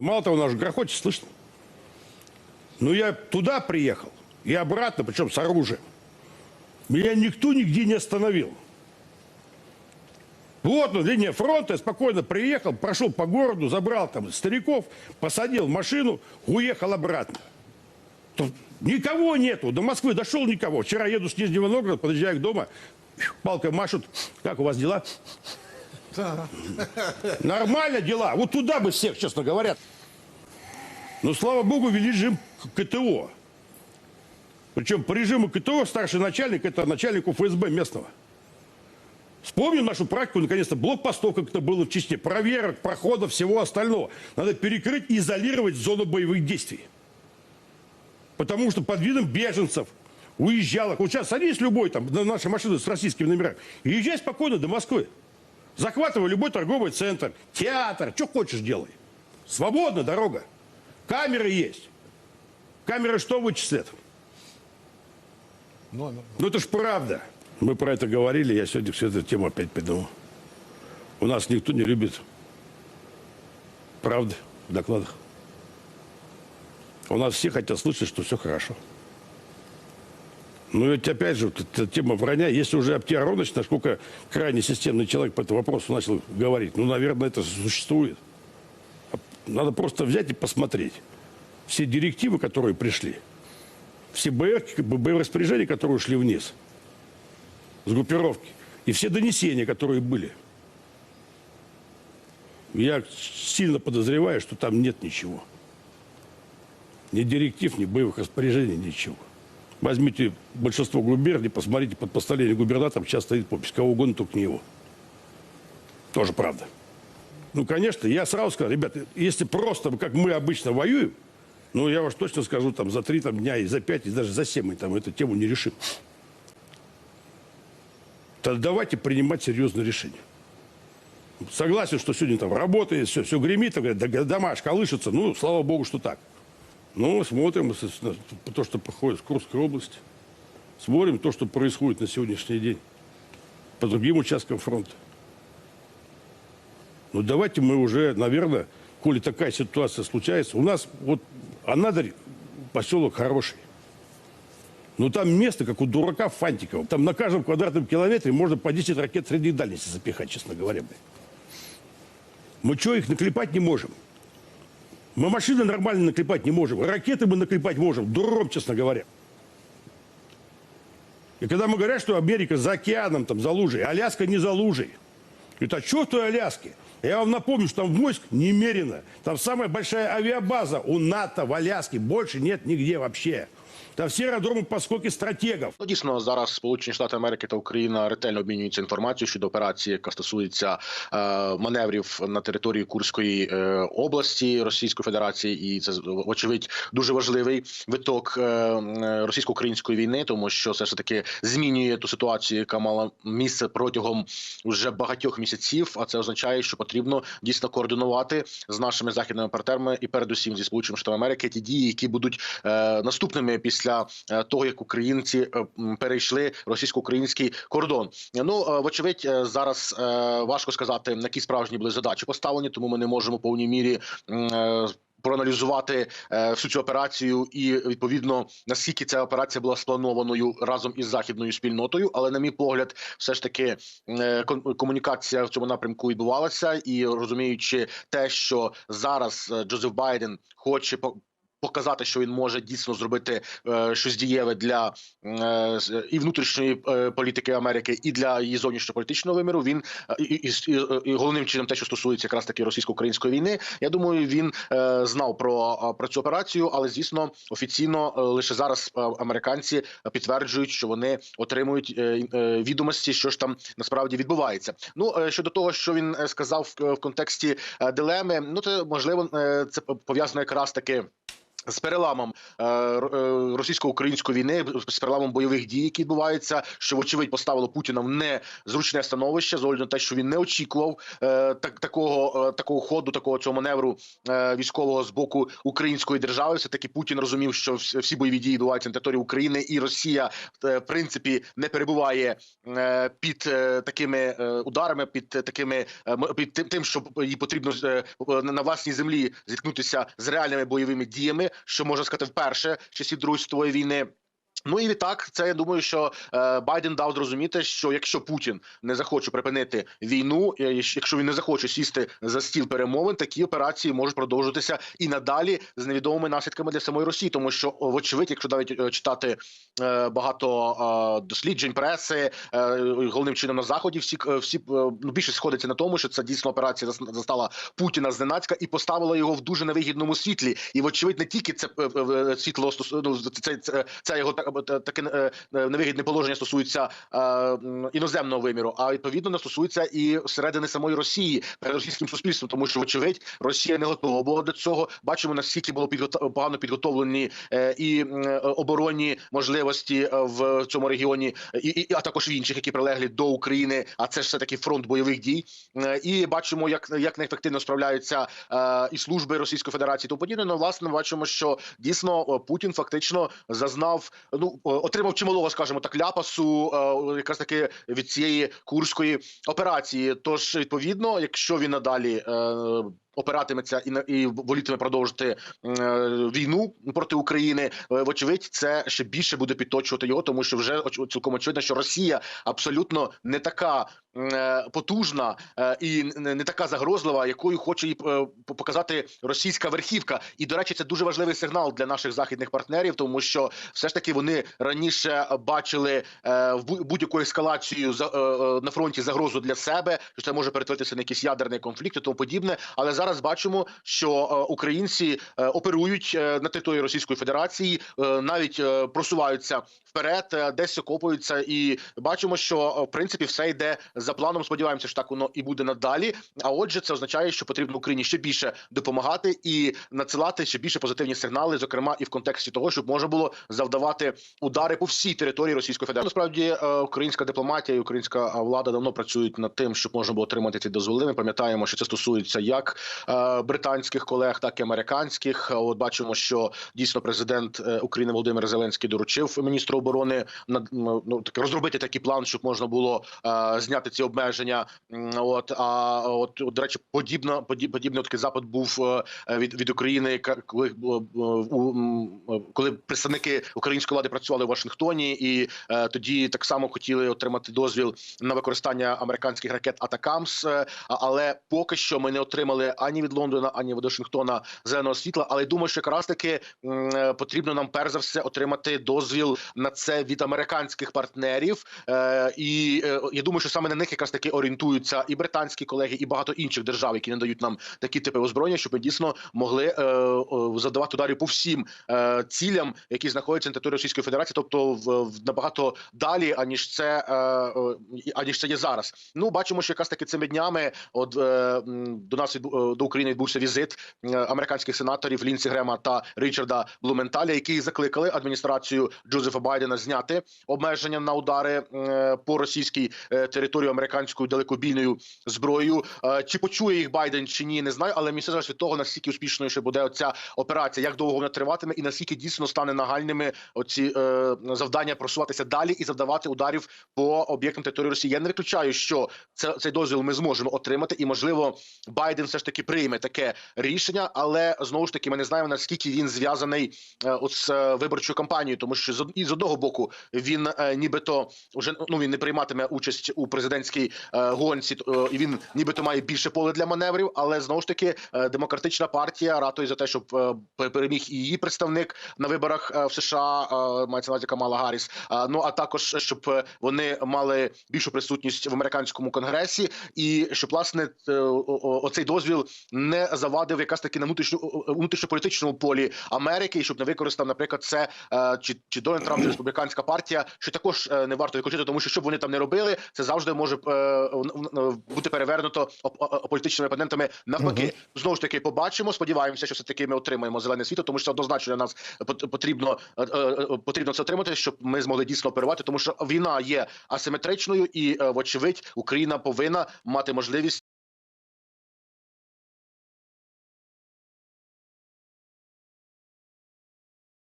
Мало того, наш грохочет, слышно. Но я туда приехал и обратно, причем с оружием. Меня никто нигде не остановил. Вот он, линия фронта, я спокойно приехал, прошел по городу, забрал там стариков, посадил машину, уехал обратно. Тут никого нету, до Москвы дошел никого. Вчера еду с Нижнего Новгорода, подъезжаю к дома, палкой машут, как у вас дела? Нормально дела. Вот туда бы всех, честно говоря. Но, слава богу, вели режим КТО. Причем по режиму КТО старший начальник – это начальник ФСБ местного. Вспомним нашу практику, наконец-то, блокпостов, как это было в Чечне, проверок, проходов, всего остального. Надо перекрыть и изолировать зону боевых действий. Потому что под видом беженцев уезжало. Вот сейчас садись любой там на наши машины с российскими номерами и езжай спокойно до Москвы. Захватывай любой торговый центр, театр, что хочешь делай. Свободна дорога. Камеры есть. Камеры что вычислят? Номер. Ну это ж правда. Мы про это говорили, я сегодня всю эту тему опять придумал. У нас никто не любит правды в докладах. У нас все хотят слышать, что все хорошо. Ну ведь опять же, вот эта тема вранья, если уже Аптия Аронович, насколько крайне системный человек по этому вопросу начал говорить, ну, наверное, это существует. Надо просто взять и посмотреть. Все директивы, которые пришли, все БР, распоряжения, которые ушли вниз – с группировки. И все донесения, которые были. Я сильно подозреваю, что там нет ничего. Ни директив, ни боевых распоряжений, ничего. Возьмите большинство губерний, посмотрите под постановление губернатора, сейчас стоит подпись, кого угодно, только не его. Тоже правда. Ну, конечно, я сразу сказал, ребята, если просто, как мы обычно воюем, ну, я уж точно скажу, там, за три там, дня, и за пять, и даже за семь мы там эту тему не решим тогда давайте принимать серьезные решения. Согласен, что сегодня там работает, все, все гремит, говорят, да, дома колышется. Ну, слава богу, что так. Ну, смотрим то, что проходит в Курской области. Смотрим то, что происходит на сегодняшний день по другим участкам фронта. Ну, давайте мы уже, наверное, коли такая ситуация случается, у нас вот Анадырь поселок хороший. Ну там место, как у дурака Фантикова. Там на каждом квадратном километре можно по 10 ракет средней дальности запихать, честно говоря. Мы что, их наклепать не можем? Мы машины нормально наклепать не можем. Ракеты мы наклепать можем. Дуром, честно говоря. И когда мы говорим, что Америка за океаном, там, за лужей, Аляска не за лужей. Это что в той Аляске? Я вам напомню, что там войск немерено. Там самая большая авиабаза у НАТО в Аляске. Больше нет нигде вообще. Та всі аеродроми поскоки стратегів. Ну, дійсно, зараз Сполучені Штати Америки та Україна ретельно обмінюються інформацією щодо операції, яка стосується е, маневрів на території Курської е, області Російської Федерації, і це вочевидь дуже важливий виток е, е, російсько-української війни, тому що все ж таки змінює ту ситуацію, яка мала місце протягом вже багатьох місяців. А це означає, що потрібно дійсно координувати з нашими західними партнерами і передусім зі сполученими Штатами Америки ті дії, які будуть е, наступними після е, того, як українці е, перейшли російсько-український кордон. Ну е, вочевидь, зараз важко сказати, які справжні були задачі поставлені, тому ми не можемо в повній мірі. Проаналізувати всю цю операцію і відповідно наскільки ця операція була спланованою разом із західною спільнотою, але на мій погляд, все ж таки комунікація в цьому напрямку відбувалася, і розуміючи те, що зараз Джозеф Байден хоче показати, що він може дійсно зробити е, щось дієве для е, і внутрішньої е, політики Америки, і для її зовнішньополітичного виміру. Він і, і, і, і головним чином, те, що стосується якраз таки російсько-української війни. Я думаю, він знав про, про цю операцію, але звісно, офіційно лише зараз американці підтверджують, що вони отримують відомості, що ж там насправді відбувається. Ну щодо того, що він сказав в, контексті дилеми, ну це можливо це пов'язано якраз таки з переламом е, е, російсько-української війни, з переламом бойових дій, які відбуваються, що вочевидь поставило Путіна в незручне становище, з огляду на те, що він не очікував е, так, такого, такого ходу, такого цього маневру військового з боку української держави. Все таки Путін розумів, що всі бойові дії відбуваються на території України, і Росія в принципі не перебуває під такими ударами, під такими під тим, що їй потрібно на власній землі зіткнутися з реальними бойовими діями, що можна сказати вперше часів Другої світової війни. Ну і відтак, це я думаю, що е, Байден дав зрозуміти, що якщо Путін не захоче припинити війну, е, якщо він не захоче сісти за стіл перемовин, такі операції можуть продовжуватися і надалі з невідомими наслідками для самої Росії, тому що вочевидь, якщо навіть е, читати багато досліджень преси, головним чином на заході, всі всі ну, більшість сходиться на тому, що це дійсно операція зас- застала Путіна зненацька і поставила його в дуже невигідному світлі. І вочевидь, не тільки це світло ну, це, це, це його так- таке е, е, невигідне положення стосується е, іноземного виміру, а відповідно не стосується і середини самої Росії перед російським суспільством, тому що вочевидь Росія не готова була до цього. Бачимо наскільки було підготов... погано підготовлені і оборонні можливості в цьому регіоні, і, а також в інших, які прилеглі до України. А це ж все таки фронт бойових дій. І бачимо, як як неефективно справляються і служби Російської Федерації. Тому подібне. Ну, власне, бачимо, що дійсно Путін фактично зазнав ну е, отримав чималого, скажімо так, ляпасу, е, якраз таки від цієї курської операції. Тож, відповідно, якщо він надалі. Опиратиметься і і волітиме продовжити е, війну проти України. е, Вочевидь, це ще більше буде підточувати його, тому що вже оч- цілком очевидно, що Росія абсолютно не така е, потужна е, і не така загрозлива, якою хоче їй е, показати російська верхівка. І до речі, це дуже важливий сигнал для наших західних партнерів, тому що все ж таки вони раніше бачили е, будь-яку ескалацію за е, е, на фронті загрозу для себе, що це може перетворитися на якийсь ядерний конфлікт і тому подібне. Але зараз бачимо, що е, українці е, оперують е, на території Російської Федерації, навіть просуваються вперед, е, десь окопуються, і бачимо, що е, в принципі все йде за планом. Сподіваємося, що так воно і буде надалі. А отже, це означає, що потрібно Україні ще більше допомагати і надсилати ще більше позитивні сигнали, зокрема і в контексті того, щоб можна було завдавати удари по всій території Російської Федерації. Насправді е, українська дипломатія і українська влада давно працюють над тим, щоб можна було отримати ці дозволи. Ми пам'ятаємо, що це стосується як британських колег, так і американських. От бачимо, що дійсно президент України Володимир Зеленський доручив міністру оборони ну, так, розробити такий план, щоб можна було е, зняти ці обмеження. От а от до речі, подібно подіб, подібний такий запит був е, від, від України, коли е, коли представники української влади працювали в Вашингтоні, і е, тоді так само хотіли отримати дозвіл на використання американських ракет Атакамс. е, але поки що ми не отримали ані від Лондона, ані від Вашингтона зеленого світла. Але думаю, що якраз таки потрібно нам перш за все отримати дозвіл на це від американських партнерів. Е, І е, я думаю, що саме на них якраз таки орієнтуються і британські колеги, і багато інших держав, які надають нам такі типи озброєння, щоб ми дійсно могли е, о, завдавати ударів по всім цілям, які знаходяться на території Російської Федерації, тобто в, набагато далі, аніж це аніж це є зараз. Ну бачимо, що якраз таки цими днями от до нас до України відбувся візит американських сенаторів Лінсі Грема та Річарда Блументаля, які закликали адміністрацію Джозефа Байдена зняти обмеження на удари е, по російській е, території американською далекобійною зброєю. Е, Чи почує їх Байден чи ні, не знаю, але все залежить від того, наскільки успішною ще буде оця операція, як довго вона триватиме, і наскільки дійсно стане нагальними оці завдання просуватися далі і завдавати ударів по об'єктам території Росії. Я не виключаю, що це цей дозвіл ми зможемо отримати, і можливо Байден все ж таки прийме таке рішення, але знову ж таки ми не знаємо наскільки він зв'язаний з виборчою кампанією, тому що з од- і з одного боку він е, нібито вже ну він не прийматиме участь у президентській е, гонці, е, і він нібито має більше поле для маневрів. Але знову ж таки, демократична партія ратує за те, щоб переміг і її представник на виборах в США, мається на увазі Камала Гарріс. Ну а також щоб вони мали більшу присутність в американському конгресі, і щоб власне оцей дозвіл не завадив якраз таки на внутрішню о- о- внутрішньополітичному полі Америки, і щоб не використав, наприклад, це чи, чи Дональд республіканська партія, що також е, не варто відключити, тому що що вони там не робили, це завжди може е, н- бути перевернуто політичними опонентами. Навпаки, знову ж таки, побачимо. Сподіваємося, що все таки ми отримаємо зелене світло, тому що однозначно для нас пот- потрібно е, е, потрібно це отримати, щоб ми змогли дійсно оперувати, тому що війна є асиметричною, і е, вочевидь Україна повинна мати можливість